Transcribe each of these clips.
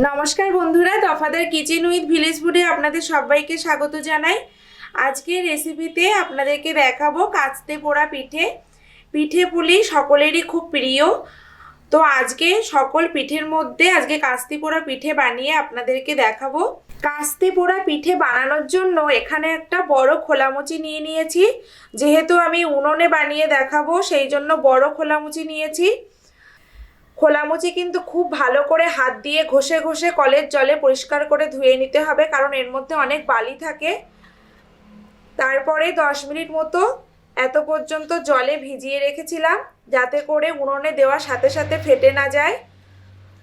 নমস্কার বন্ধুরা দফাদার kitchen with village ফুডে আপনাদের সবাইকে স্বাগত জানাই। আজকের রেসিপিতে আপনাদেরকে দেখাবো কাচতে পোড়া পিঠে। পিঠে পুলি সকলেরই খুব প্রিয়। তো আজকে সকল পিঠের মধ্যে আজকে কাস্তি পোড়া পিঠে বানিয়ে আপনাদেরকে দেখাবো। কাস্তি পোড়া পিঠে বানানোর জন্য এখানে একটা বড় খোলামুচি নিয়ে নিয়েছি। যেহেতু আমি উনুনে বানিয়ে দেখাবো, সেই জন্য বড় খোলামুচি নিয়েছি। খোলামুচি কিন্তু খুব ভালো করে হাত দিয়ে ঘষে ঘষে কলের জলে পরিষ্কার করে ধুয়ে নিতে হবে, কারণ এর মধ্যে অনেক বালি থাকে। তারপরে দশ মিনিট মতো এত পর্যন্ত জলে ভিজিয়ে রেখেছিলাম, যাতে করে উনুনে দেওয়ার সাথে সাথে ফেটে না যায়।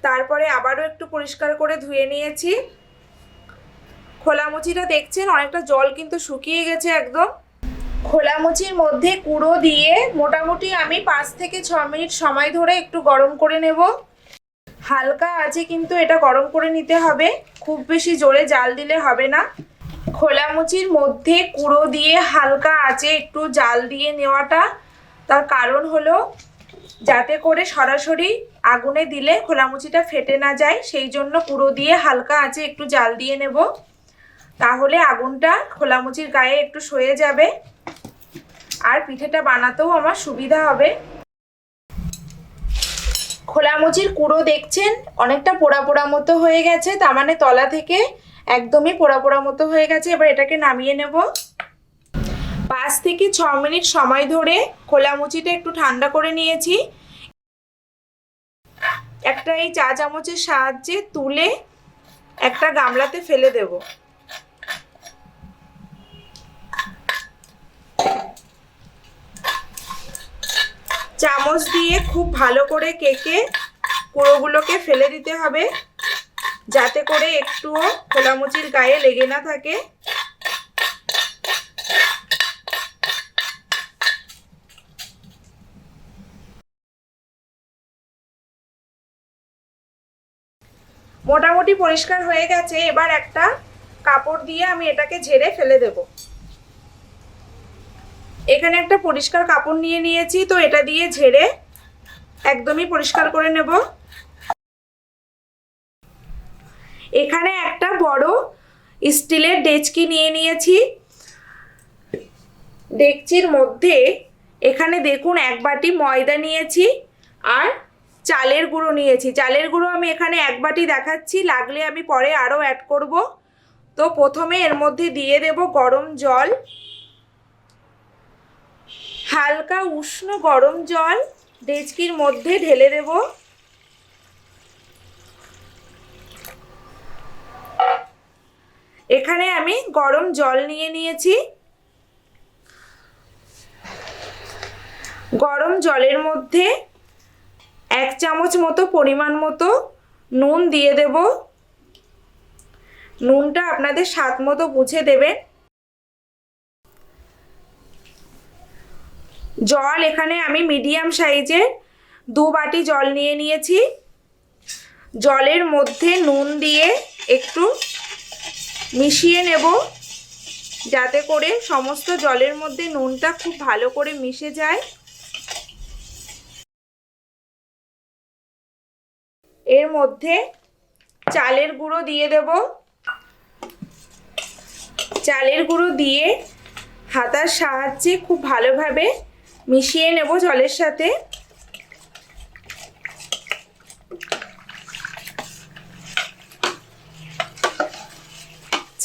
তারপরে আবারও একটু পরিষ্কার করে ধুয়ে নিয়েছি। খোলামুচিটা দেখছেন, অনেকটা জল কিন্তু শুকিয়ে গেছে একদম। খোলামুচির মধ্যে কুড়ো দিয়ে মোটামুটি আমি পাঁচ থেকে ছ মিনিট সময় ধরে একটু গরম করে নেব। হালকা আছে কিন্তু এটা গরম করে নিতে হবে। খুব বেশি জোরে জাল দিলে হবে না। খোলামুচির মধ্যে কুড়ো দিয়ে হালকা আছে একটু জাল দিয়ে নেওয়াটা। তার কারণ হলো যাতে করে সরাসরি আগুনে দিলে খোলামুচিটা ফেটে না যায়, সেই জন্য কুড়ো দিয়ে হালকা আছে একটু জাল দিয়ে নেব। তাহলে আগুনটা খোলামুচির গায়ে একটু সয়ে যাবে। আর পিঠেটা বানাতেও আমার সুবিধা হবে। খোলামুচির কুড়ো দেখছেন? অনেকটা পোড়া পোড়া মতো হয়ে গেছে, তার মানে তলা থেকে একদমই পোড়া পোড়া মতো হয়ে গেছে। এবার এটাকে নামিয়ে নেব। পাঁচ থেকে ছ মিনিট সময় ধরে খোলামুচিটা একটু ঠান্ডা করে নিয়েছি। একটা এই চা চামচের সাহায্যে তুলে একটা গামলাতে ফেলে দেবো। চামচ দিয়ে খুব ভালো করে কেকে কুড়োগুলোকে ফেলে দিতে হবে, যাতে করে একটুও খোলামুচির গায়ে লেগে না থাকে। মোটামুটি পরিষ্কার হয়ে গেছে, এবার একটা কাপড় দিয়ে আমি এটাকে ঝেড়ে ফেলে দেবো। এখানে একটা পরিষ্কার কাপড় নিয়ে নিয়েছি, তো এটা দিয়ে ঝেড়ে একদমই পরিষ্কার করে নেব। এখানে একটা বড় স্টিলের ডেচকি নিয়ে নিয়েছি। ডেকচির মধ্যে এখানে দেখুন এক বাটি ময়দা নিয়েছি আর চালের গুঁড়ো নিয়েছি। চালের গুঁড়ো আমি এখানে এক বাটি দেখাচ্ছি, লাগলে আমি পরে আরও অ্যাড করব। তো প্রথমে এর মধ্যে দিয়ে দেব গরম জল। হালকা উষ্ণ গরম জল ডেচকির মধ্যে ঢেলে দেব। এখানে আমি গরম জল নিয়ে নিয়েছি। গরম জলের মধ্যে এক চামচ মতো পরিমাণ মতো নুন দিয়ে দেব। নুনটা আপনাদের স্বাদ মতো বুঝে দেবেন। জল এখানে আমি মিডিয়াম সাইজের দু বাটি জল নিয়ে নিয়েছি। জলের মধ্যে নুন দিয়ে একটু মিশিয়ে নেব, যাতে করে সমস্ত জলের মধ্যে নুনটা খুব ভালো করে মিশে যায়। এর মধ্যে চালের গুঁড়ো দিয়ে দেব। চালের গুঁড়ো দিয়ে হাতার সাহায্যে খুব ভালোভাবে মিশিয়ে নেব জলের সাথে।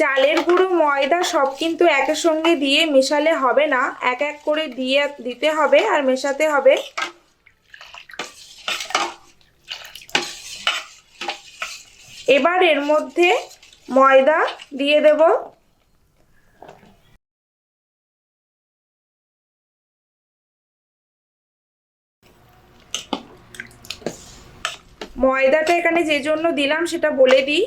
চালের গুঁড়ো, ময়দা সব কিন্তু একের সঙ্গে দিয়ে মেশালে হবে না। এক এক করে দিয়ে দিতে হবে আর মেশাতে হবে। এবার এর মধ্যে ময়দা দিয়ে দেবো। ময়দাটা এখানে যে জন্য দিলাম সেটা বলে দিই।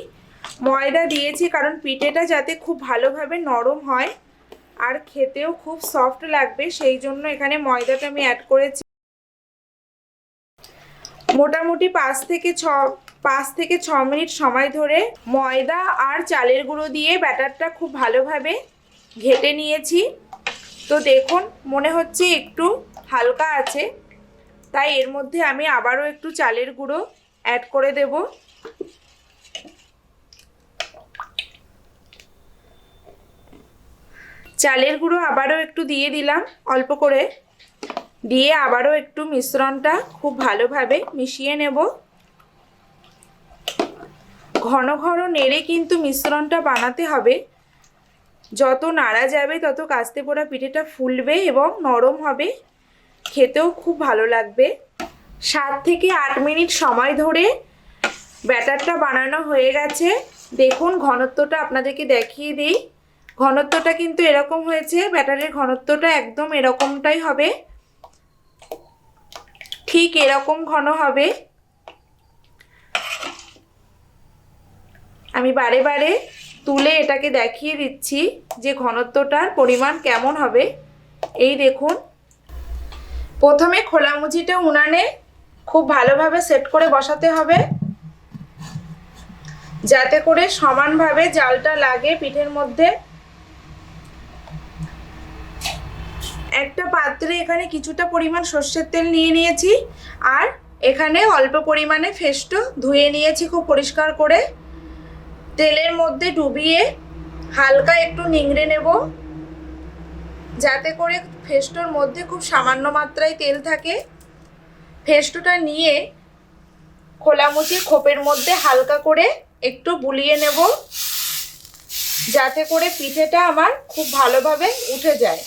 ময়দা দিয়েছি কারণ পিঠেটা যাতে খুব ভালোভাবে নরম হয় আর খেতেও খুব সফট লাগবে, সেই জন্য এখানে ময়দাটা আমি অ্যাড করেছি। মোটামুটি পাঁচ থেকে ছ, পাঁচ থেকে ছ মিনিট সময় ধরে ময়দা আর চালের গুঁড়ো দিয়ে ব্যাটারটা খুব ভালোভাবে ঘেটে নিয়েছি। তো দেখুন, মনে হচ্ছে একটু হালকা আছে, তাই এর মধ্যে আমি আবারও একটু চালের গুঁড়ো অ্যাড করে দেব। চালের গুঁড়ো আবারও একটু দিয়ে দিলাম অল্প করে। দিয়ে আবারও একটু মিশ্রণটা খুব ভালোভাবে মিশিয়ে নেব। ঘন ঘন নেড়ে কিন্তু মিশ্রণটা বানাতে হবে। যত নাড়া যাবে তত কাস্তে পোড়া পিঠেটা ফুলবে এবং নরম হবে। খেতেও খুব ভালো লাগবে। সাত থেকে আট মিনিট সময় ধরে ব্যাটারটা বানানো হয়ে গেছে। দেখুন, ঘনত্বটা আপনাদেরকে দেখিয়ে দিই। ঘনত্বটা কিন্তু এরকম হয়েছে, ব্যাটারের ঘনত্বটা একদম এরকমটাই হবে। ঠিক এরকম ঘন হবে। আমি বারে বারে তুলে এটাকে দেখিয়ে দিচ্ছি যে ঘনত্বটার পরিমাণ কেমন হবে। এই দেখুন, প্রথমে খোলা মুচিটা উনানে খুব ভালোভাবে সেট করে বসাতে হবে। যাতে করে সমানভাবে জালটা লাগে পিঠের মধ্যে। একটা পাত্রে এখানে কিছুটা পরিমাণ সর্ষের তেল নিয়ে নিয়েছি। আর এখানে অল্প পরিমাণে ফেস্টো ধুয়ে নিয়েছি খুব পরিষ্কার করে। তেলের মধ্যে ডুবিয়ে হালকা একটু নিংড়ে নেব। যাতে করে ফেস্টোর মধ্যে খুব সামান্য মাত্রায় তেল থাকে। ফেস্টোটা নিয়ে খোলামুচির খোপের মধ্যে হালকা করে একটু বুলিয়ে নেব, যাতে করে পিঠেটা আমার খুব ভালোভাবে উঠে যায়।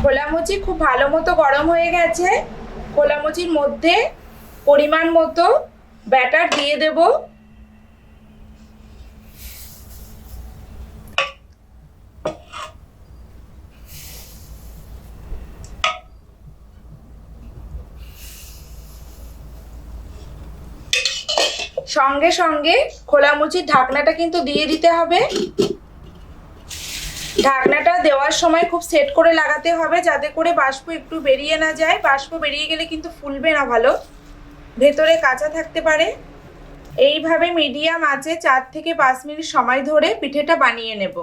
খোলামুচি খুব ভালো মতো গরম হয়ে গেছে। খোলামুচির মধ্যে পরিমাণ মতো ব্যাটার দিয়ে দেব। সঙ্গে সঙ্গে খোলামুচির ঢাকনাটা কিন্তু দিয়ে দিতে হবে। ঢাকনাটা দেওয়ার সময় খুব সেট করে লাগাতে হবে যাতে করে বাষ্প একটু বেরিয়ে না যায়। বাষ্প বেরিয়ে গেলে কিন্তু ফুলবে না ভালো। ভেতরে কাঁচা থাকতে পারে। এইভাবে মিডিয়াম আছে চার থেকে পাঁচ মিনিট সময় ধরে পিঠেটা বানিয়ে নেব।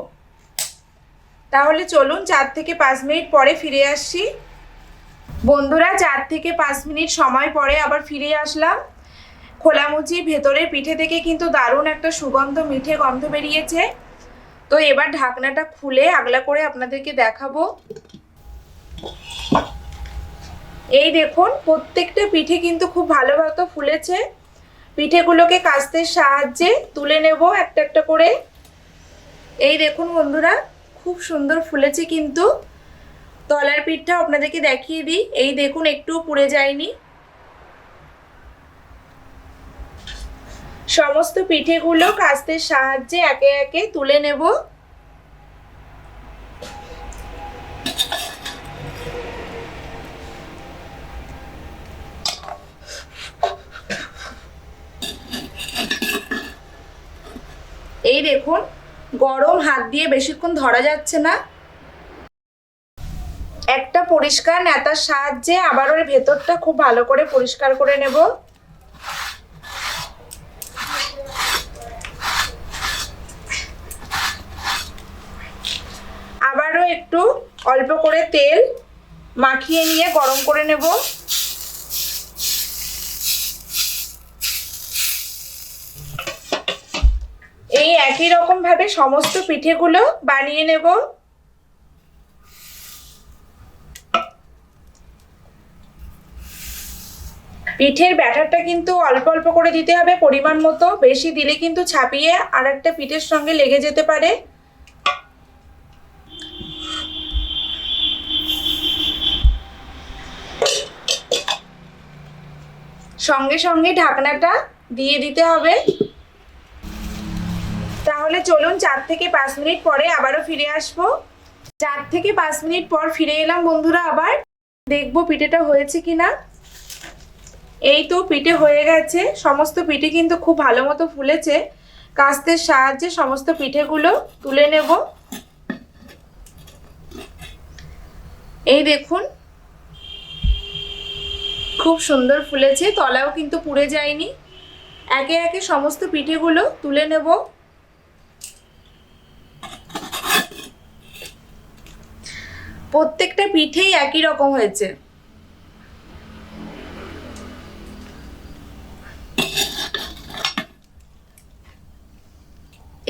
তাহলে চলুন চার থেকে পাঁচ মিনিট পরে ফিরে আসছি বন্ধুরা, চার থেকে পাঁচ মিনিট সময় পরে আবার ফিরে আসলাম। খোলামুচি ভেতরের পিঠে থেকে কিন্তু দারুণ একটা সুগন্ধ, মিঠে গন্ধ বেরিয়েছে। তো এবার ঢাকনাটা খুলে আগলা করে আপনাদেরকে দেখাবো। এই দেখুন, প্রত্যেকটা পিঠে কিন্তু খুব ভালো মতো ফুলেছে। পিঠেগুলোকে কাস্তের সাহায্যে তুলে নেব একটা একটা করে। এই দেখুন বন্ধুরা, খুব সুন্দর ফুলেছে কিন্তু। তলার পিঠটা আপনাদেরকে দেখিয়ে দিই। এই দেখুন একটু পুড়ে যায়নি। সমস্ত পিঠেগুলো কাস্তের সাহায্যে একে একে তুলে নেব। এই দেখুন, গরম হাত দিয়ে বেশিক্ষণ ধরা যাচ্ছে না। একটা পরিষ্কার নেতার সাহায্যে আবার ওর ভেতরটা খুব ভালো করে পরিষ্কার করে নেব আবারও একটু অল্প করে তেল মাখিয়ে নিয়ে গরম করে নেব। এই একই রকম ভাবে সমস্ত পিঠেগুলো বানিয়ে নেব। পিঠের ব্যাটারটা কিন্তু অল্প অল্প করে দিতে হবে, পরিমাণ মতো। বেশি দিলে কিন্তু ছাপিয়ে আর একটা পিঠের সঙ্গে লেগে যেতে পারে। সঙ্গে সঙ্গে ঢাকনাটা দিয়ে দিতে হবে। তাহলে চলুন চার থেকে পাঁচ মিনিট পরে আবারও ফিরে আসব। চার থেকে পাঁচ মিনিট পর ফিরে এলাম বন্ধুরা আবার। দেখব পিঠেটা হয়েছে কিনা। এই তো পিঠে হয়ে গেছে। সমস্ত পিঠে কিন্তু খুব ভালো মতো ফুলেছে। কাস্তের সাহায্যে সমস্ত পিঠেগুলো তুলে নেব। এই দেখুন খুব সুন্দর ফুলেছে তলাও কিন্তু পুড়ে যায়নি। একে একে সমস্ত পিঠেগুলো তুলে নেব। প্রত্যেকটা পিঠেই একই রকম হয়েছে।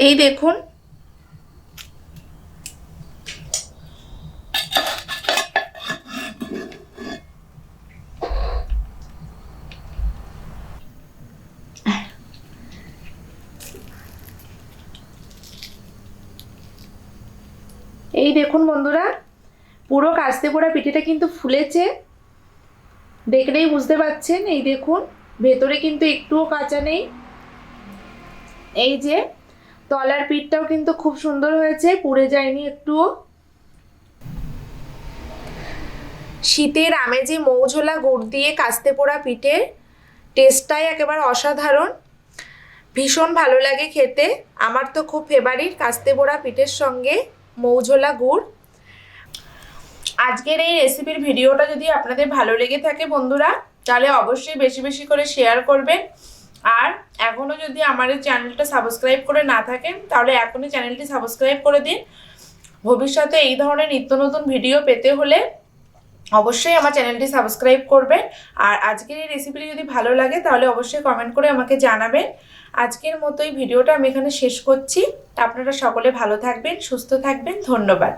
এই দেখুন এই দেখুন বন্ধুরা, পুরো কাস্তে পোড়া পিঠেটা কিন্তু ফুলেছে। দেখলেই বুঝতে পারছেন এই দেখুন, ভেতরে কিন্তু একটুও কাঁচা নেই। এই যে, তলার পিঠটাও কিন্তু খুব সুন্দর হয়েছে, পুড়ে যায়নি একটুও। শীতের আমেজে মৌঝোলা গুড় দিয়ে কাস্তে পোড়া পিঠের টেস্টটাই একেবারে অসাধারণ। ভীষণ ভালো লাগে খেতে, আমার তো খুব ফেভারিট কাস্তে পোড়া পিঠের সঙ্গে। মৌঝোলা গুড়। আজকের এই রেসিপির ভিডিওটা যদি আপনাদের ভালো লেগে থাকে বন্ধুরা, তাহলে অবশ্যই বেশি বেশি করে শেয়ার করবেন। আর এখনও যদি আমার এই চ্যানেলটা সাবস্ক্রাইব করে না থাকেন, তাহলে এখনই চ্যানেলটি সাবস্ক্রাইব করে দিন। ভবিষ্যতে এই ধরনের নিত্য নতুন ভিডিও পেতে হলে অবশ্যই আমার চ্যানেলটি সাবস্ক্রাইব করবেন। আর আজকের এই রেসিপিটি যদি ভালো লাগে, তাহলে অবশ্যই কমেন্ট করে আমাকে জানাবেন। আজকের মতোই ভিডিওটা আমি এখানে শেষ করছি। আপনারা সকলে ভালো থাকবেন, সুস্থ থাকবেন। ধন্যবাদ।